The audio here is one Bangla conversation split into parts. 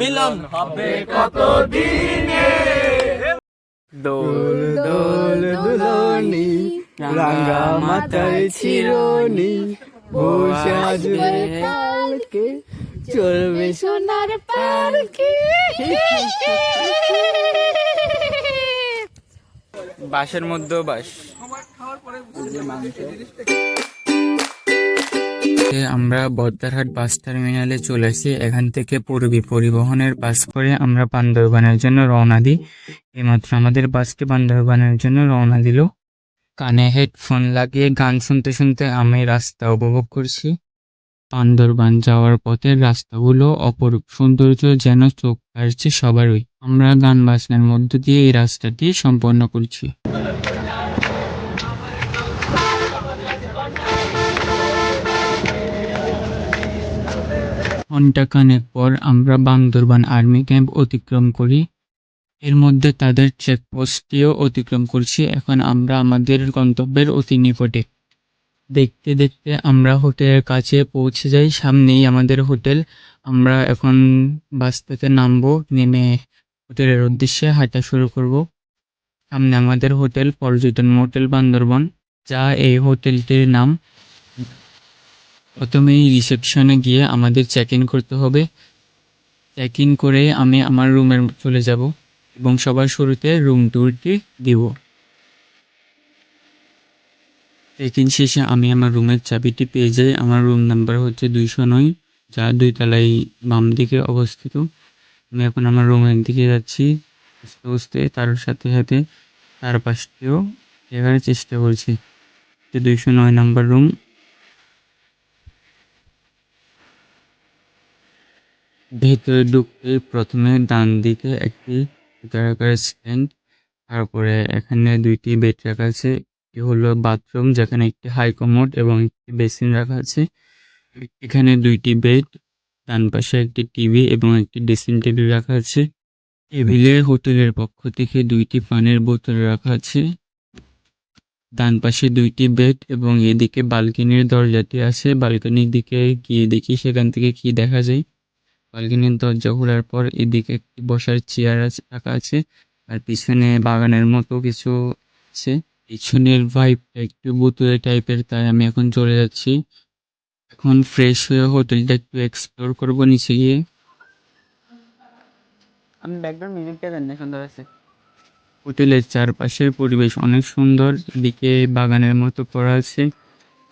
মিলন হবে কত দিনে দোল দোল দুলনি রাঙ্গা মাথায় চিরনি বসে আসবে কালকে চলবে সোনার পালকি। বাসের মধ্যেও বাস আমরা বদ্দারহাট বাস টার্মিনালে চলে আসি। এখান থেকে পূর্বী পরিবহনের বাস করে আমরা বান্দরবানের জন্য রওনা দিই। এইমাত্র আমাদের বাসটি বান্দরবানের জন্য রওনা দিল। কানে হেডফোন লাগিয়ে গান শুনতে শুনতে আমি রাস্তা উপভোগ করছি। বান্দরবান যাওয়ার পথের রাস্তাগুলো অপরূপ সৌন্দর্য যেন চোখ কাড়ছে সবারই। আমরা গান বাজনার মধ্য দিয়ে এই রাস্তাটি সম্পন্ন করছি। ঘণ্টাখানেক পর আমরা বান্দরবান আর্মি ক্যাম্প অতিক্রম করি। এর মধ্যে তাদের চেকপোস্টটিও অতিক্রম করছি। এখন আমরা আমাদের গন্তব্যের অতি নিকটে। দেখতে দেখতে আমরা হোটেলের কাছে পৌঁছে যাই। সামনেই আমাদের হোটেল। আমরা এখন বাস থেকে নামবো। নেমে হোটেলের উদ্দেশ্যে হাঁটা শুরু করব। সামনে আমাদের হোটেল, পর্যটন হোটেল বান্দরবন। যা এই হোটেলটির নাম। প্রথমেই রিসেপশনে গিয়ে আমাদের চেক ইন করতে হবে। চেক ইন করে আমি আমার রুমে চলে যাব এবং সবার শুরুতে রুম ট্যুরটি দিব। চেক ইন শেষে আমি আমার রুমের চাবিটি পেয়ে যাই। আমার রুম নাম্বার হচ্ছে দুইশো নয়, যা দুই তলায় বাম দিকে অবস্থিত। আমি এখন আমার রুমের দিকে যাচ্ছি। আস্তে আস্তে তার সাথে সাথে তার পাশটিও দেখার চেষ্টা করছি। দুইশো নয় নাম্বার রুম ভেতরে ঢুকতে প্রথমে ডান দিকে একটি স্ট্যান্ড তারপরে এখানে দুইটি বেড রাখা আছে, একটি হলো বাথরুম যেখানে একটি হাই কমোড এবং একটি বেসিন রাখা আছে। এখানে দুইটি বেড ডান পাশে একটি টিভি এবং একটি ড্রেসিং টেবিল রাখা আছে। টেবিলে হোটেলের পক্ষ থেকে দুইটি পানির বোতল রাখা আছে। ডান পাশে দুইটি বেড এবং এদিকে বালকনির দরজাটি আছে। বালকনির দিকে গিয়ে দেখি সেখান থেকে কি দেখা যায়। বালকনির দরজা খোলার পর এদিকে একটি বসার চেয়ার আছে রাখা আছে। আর পিছনে বাগানের মতো কিছু আছে। পিছনের ভাইবটা একটু বুতুরে টাইপের তাই আমি এখন চলে যাচ্ছি। এখন ফ্রেশ হয়ে হোটেলটা একটু এক্সপ্লোর করব নিচে গিয়ে। আমি ব্যাকগ্রাউন্ড মিউজিকটা দেন না সুন্দর আছে। হোটেলের চারপাশের পরিবেশ অনেক সুন্দর এদিকে বাগানের মতো করা আছে।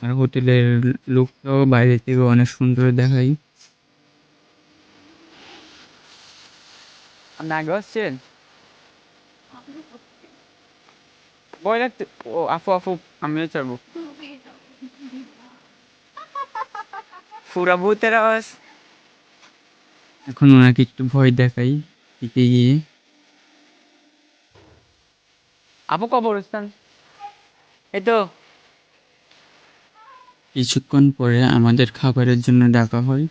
আর হোটেলের লুকটাও বাইরে থেকে অনেক সুন্দর দেখায়। চাবো ফুরা ভূতের আওয়াজ এখন ওনাকে একটু ভয় দেখাই দিকে গিয়ে। আপু কবরস্থান এই তো। কিছুক্ষণ পরে আমাদের খাবারের জন্য ডাকা হয়।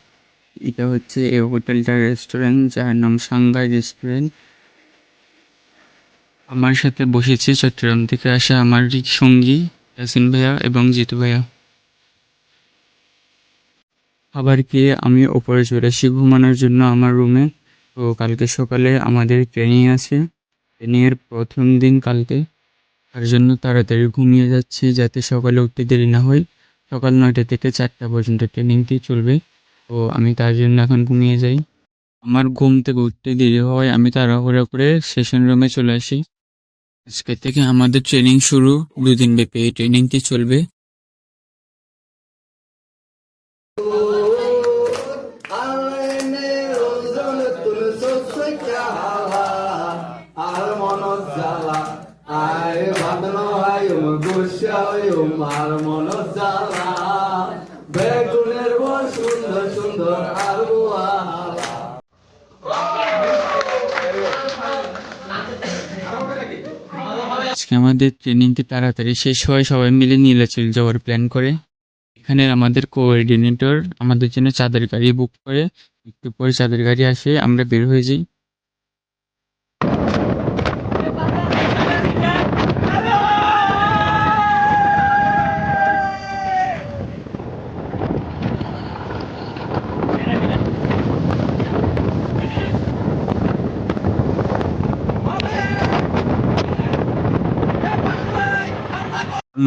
এটা হচ্ছে এই হোটেলটার রেস্টুরেন্ট, যার নাম সাংঘাই রেস্টুরেন্ট। আমার সাথে বসেছে চট্টগ্রাম থেকে আসা আমার সঙ্গী ইয়াসিন ভাইয়া এবং জিতু ভাইয়া। খাবার খেয়ে আমি ওপরে চলে আসি ঘুমানোর জন্য আমার রুমে। তো কালকে সকালে আমাদের ট্রেনিং আছে। ট্রেনিংয়ের প্রথম দিন কালকে। তার জন্য তাড়াতাড়ি ঘুমিয়ে যাচ্ছি যাতে সকালে উঠতে দেরি না হয়। সকাল নয়টা থেকে চারটা পর্যন্ত ট্রেনিংটি চলবে। তো আমি তার জন্য এখন ঘুমিয়ে যাই। আমার ঘুম থেকে উঠতে দেরি হওয়ায় আমি তাড়াহুড়ো করে সেশন রুমে চলে আসি। আজকে থেকে আমাদের ট্রেনিং শুরু, দুদিন ব্যাপী এই ট্রেনিংটি চলবে। হয় বেগুনের সুন্দর সুন্দর আজকে আমাদের ট্রেনিংটি তাড়াতাড়ি শেষ হয়, সবাই মিলে নীলাচল যাওয়ার প্ল্যান করে। এখানে আমাদের কোঅর্ডিনেটর আমাদের জন্য চাঁদের গাড়ি বুক করে। একটু পরে চাঁদের গাড়ি আসে, আমরা বের হয়ে যাই।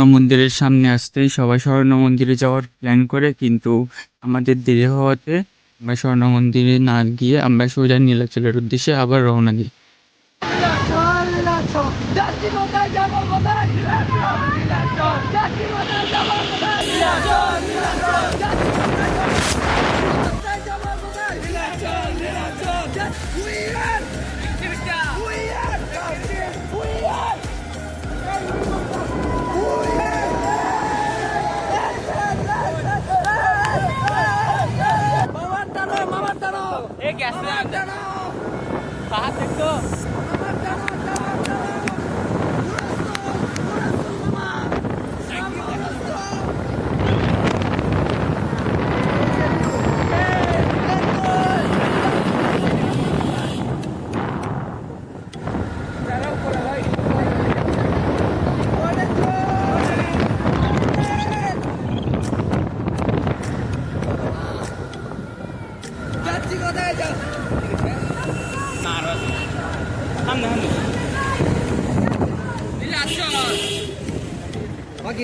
স্বর্ণ মন্দিরের সামনে আসতেই সবাই স্বর্ণ মন্দিরে যাওয়ার প্ল্যান করে কিন্তু আমাদের দেরি হওয়াতে আমরা স্বর্ণ মন্দিরে না গিয়ে আমরা সোজা নীলাচলের উদ্দেশ্যে আবার রওনা দিই বাকি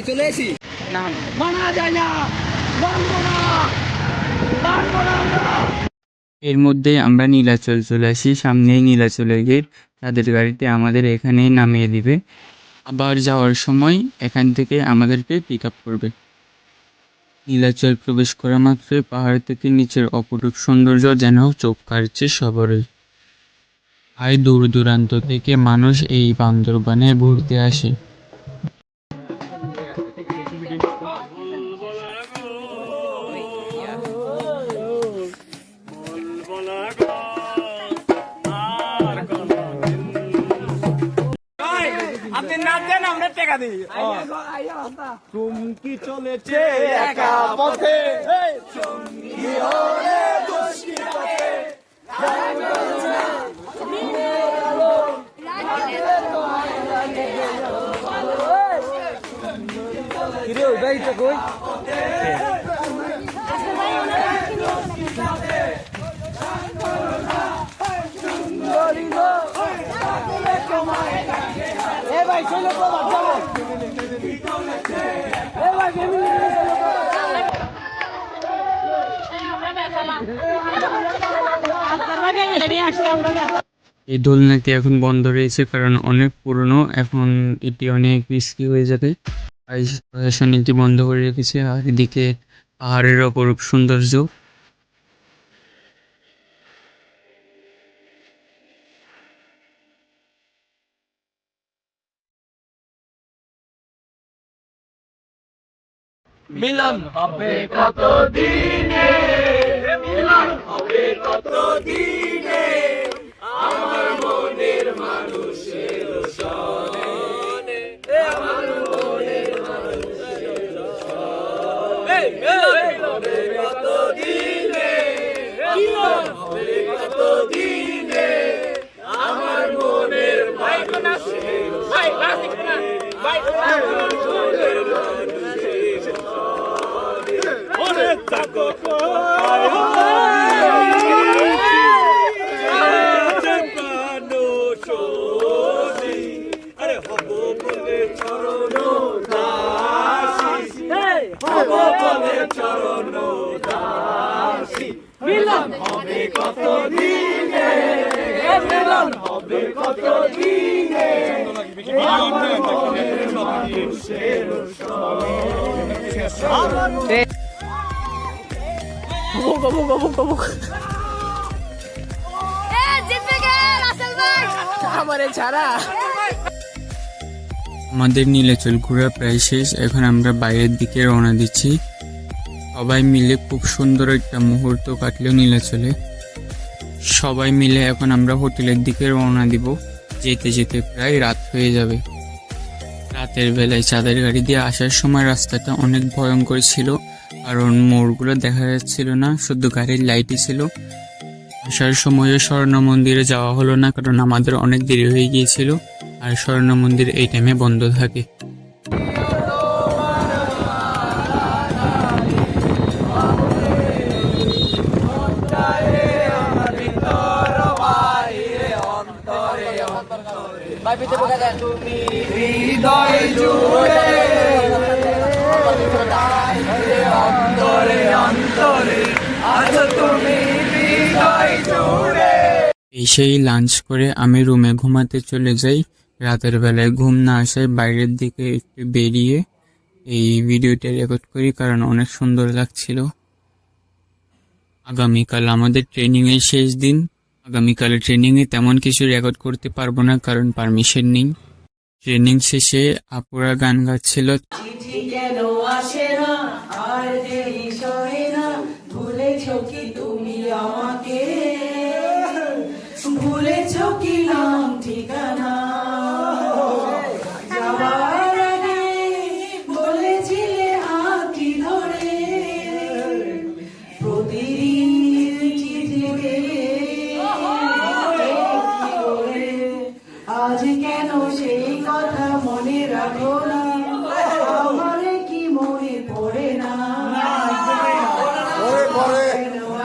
চলে এসি না এর মধ্যে আমরা নীলাচল চলে আসি। সামনেই নীলাচলের গেট। তাদের গাড়িতে আমাদের এখানেই নামিয়ে দিবে। আবার যাওয়ার সময় এখান থেকে আমাদেরকে পিক আপ করবে। নীলাচল প্রবেশ করা মাত্রই পাহাড় থেকে নিচের অপরূপ সৌন্দর্য যেন চোখ কাড়ছে সবারই। আর দূর দূরান্ত থেকে মানুষ এই বান্দরবানে ঘুরতে আসে। চুমকি চলেছে একা পথে। চুমকি হলে খুশকি পথে। কিরে ওই গাড়িটা কই? এ ভাই চলো বাবা চলো এ ভাই ফ্যামিলি নিয়ে চলো এই দোলনাটি এখন বন্ধ রয়েছে, কারণ অনেক পুরনো। এখন এটি অনেক রিস্কি হয়ে যাবে। প্রশাসন এটি বন্ধ করে রেখেছে। আর এদিকে পাহাড়ের অপরূপ সৌন্দর্য। মিলন হবে কত দিনে মিলন হবে কত দিনে আমার মনের মানুষের সনে আমার মনের মানুষের সনে মিলন হবে কত দিনে মিলন হবে কত দিনে আমার মনের মানুষের ভাই ভাই আমার মনের মানুষের অনেক থাকো আরে হব বলে চরণ দাসী হব বলে চরণ দাসী মিলন হবে কত আমাদের নীলাচল ঘোরা প্রায় শেষ। এখন আমরা বাইরের দিকে রওনা দিচ্ছি। সবাই মিলে খুব সুন্দর একটা মুহূর্ত কাটলেও নীলাচলে সবাই মিলে এখন আমরা হোটেলের দিকে রওনা দিব। যেতে যেতে প্রায় রাত হয়ে যাবে। রাতের বেলায় চাঁদের গাড়ি দিয়ে আসার সময় রাস্তাটা অনেক ভয়ঙ্কর ছিল, কারণ মোড়গুলো দেখা যাচ্ছিল না, শুধু গাড়ির লাইটই ছিল। আসার সময়ে স্বর্ণ মন্দিরে যাওয়া হলো না, কারণ আমাদের অনেক দেরি হয়ে গিয়েছিল, আর স্বর্ণ মন্দির এই টাইমে বন্ধ থাকে। সেই এসেই লাঞ্চ করে আমি রুমে ঘুমাতে চলে যাই। রাতের বেলায় ঘুম না আসায় বাইরের দিকে একটু বেরিয়ে এই ভিডিওটা রেকর্ড করি কারণ অনেক সুন্দর লাগছিল। আগামীকাল আমাদের ট্রেনিংয়ের শেষ দিন। আগামীকালের ট্রেনিংয়ে তেমন কিছু রেকর্ড করতে পারব না, কারণ পারমিশন নেই। ট্রেনিং শেষে আপুরা গান গাচ্ছিল। ভুলেছ কি তুমি আমাকে না আমার কি মনে পড়ে না?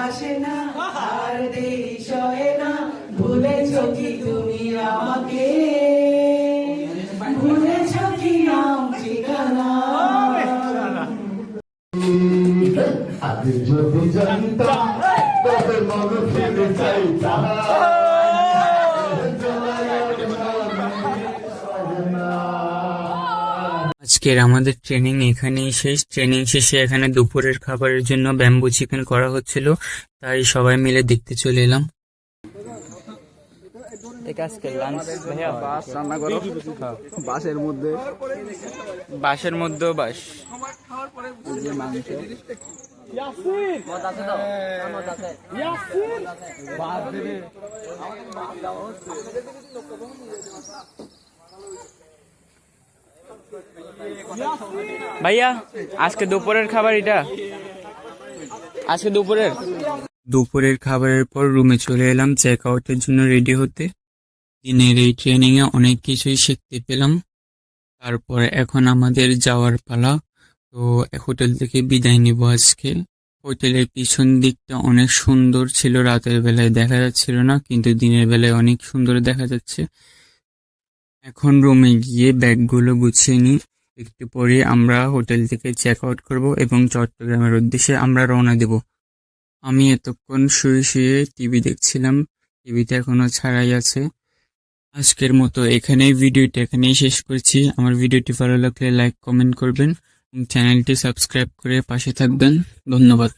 আসে না আর দেরি সহে না। ভুলেছ কি তুমি আমাকে? ভুলেছ কি নাম ঠিকানা? যদি জানতাম তবে মনে ফিরে চাইতাম আজকের আমাদের ট্রেনিং এখানেই শেষ। ট্রেনিং শেষে এখানে দুপুরের খাবারের জন্য ব্যাম্বু চিকেন করা হচ্ছিল তাই সবাই মিলে দেখতে চলে এলাম। বাসের মধ্যে। বাসের বাস। মাংস। ভাইয়া, আজকে দুপুরের খাবার এটা? আজকে দুপুরের? দুপুরের খাবারের পর রুমে চলে এলাম চেক আউটের জন্য রেডি হতে। দিনের এই ট্রেনিং এ অনেক কিছুই শিখতে পেলাম। তারপরে এখন আমাদের যাওয়ার পালা, তো হোটেল থেকে বিদায় নিব আজকে। হোটেলের পিছন দিকটা অনেক সুন্দর ছিল, রাতের বেলায় দেখা যাচ্ছিল না, কিন্তু দিনের বেলায় অনেক সুন্দর দেখা যাচ্ছে। এখন রুমে গিয়ে ব্যাগগুলো গুছিয়ে নিই। একটু পরে আমরা হোটেল থেকে চেক আউট করব এবং চট্টগ্রামের উদ্দেশ্যে আমরা রওনা দেব। আমি এতক্ষণ শুয়ে শুয়ে টিভি দেখছিলাম। টিভিতে এখনও ছাড়াই আছে। আজকের মতো এখানেই ভিডিওটা এখানেই শেষ করছি। আমার ভিডিওটি ভালো লাগলে লাইক কমেন্ট করবেন। চ্যানেলটি সাবস্ক্রাইব করে পাশে থাকবেন। ধন্যবাদ।